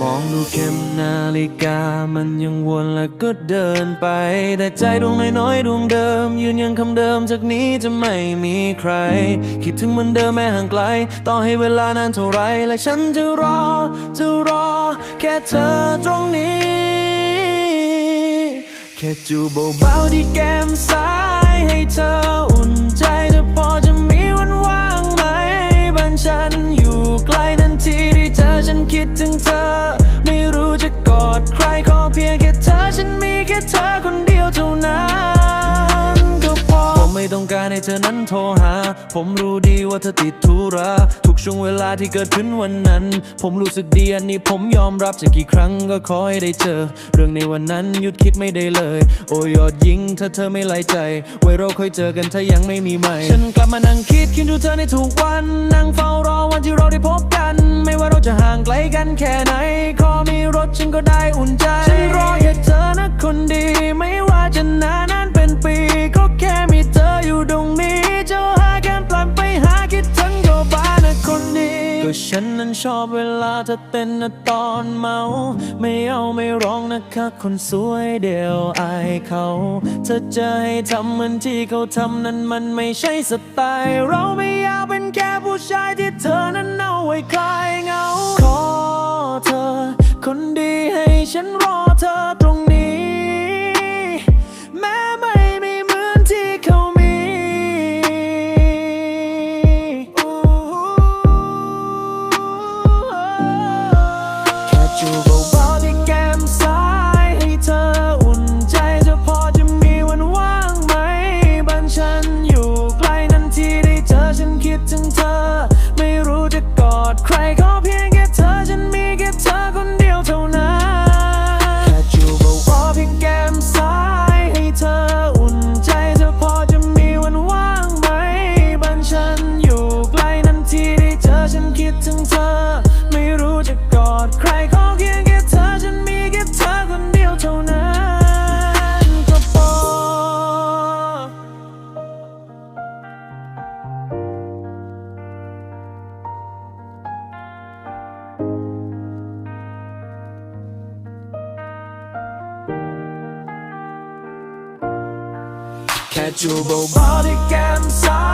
มองดูเข็มนาฬิกา มันยังวนแล้วก็เดินไป แต่ใจดวงน้อยๆดวงเดิม ยืนยังคำเดิมจากนี้จะไม่มีใคร คิดถึงมันเดิมแม้ห่างไกล ต่อให้เวลานานเท่าไร และฉันจะรอ จะรอ แค่เธอตรงนี้ แค่จูบเบาๆที่แก้มซ้ายให้เธอ ถึงเธอ ไม่รู้จะกอดใครขอเพียงแค่เธอ ฉันมีแค่เธอคนเดียวเท่านั้นก็พอผมไม่ต้องการให้เธอนั้นโทรหา ผมรู้ดีว่าเธอติดธุระทุกช่วงเวลาที่เกิดขึ้นวันนั้น ผมรู้สึกดีอันนี้ผมยอมรับจะกี่ครั้งก็ขอให้ได้เจอ เรื่องในวันนั้นหยุดคิดไม่ได้เลย โอ้ยอดยิงถ้าเธอไม่ไล่ใจ ไว้เราค่อยเจอกันถ้ายังไม่มีใหม่ ฉันกลับมานั่งคิดคิดดูเธอในทุกวัน นั่งเฝ้ารอวันที่เราได้พบกัน เราจะห่างไกลกันแค่ไหน ขอมีรถฉันก็ได้อุ่นใจ ฉันรอแค่เธอนะคนดี ไม่ว่าจะนานนานเป็นปี ก็แค่มีเธออยู่ตรงนี้จะหากันปลันไปหาคิดถึงก็บ้านนะคนดีก็ฉันนั้นชอบเวลาเธอเต้นนะตอนเมา ไม่เอาไม่ร้องนะคะคนสวยเดียวอายเขา เธอจะให้ทำเหมือนที่เขาทำนั้นมันไม่ใช่สไตล์เราไม่ Catch your body cam side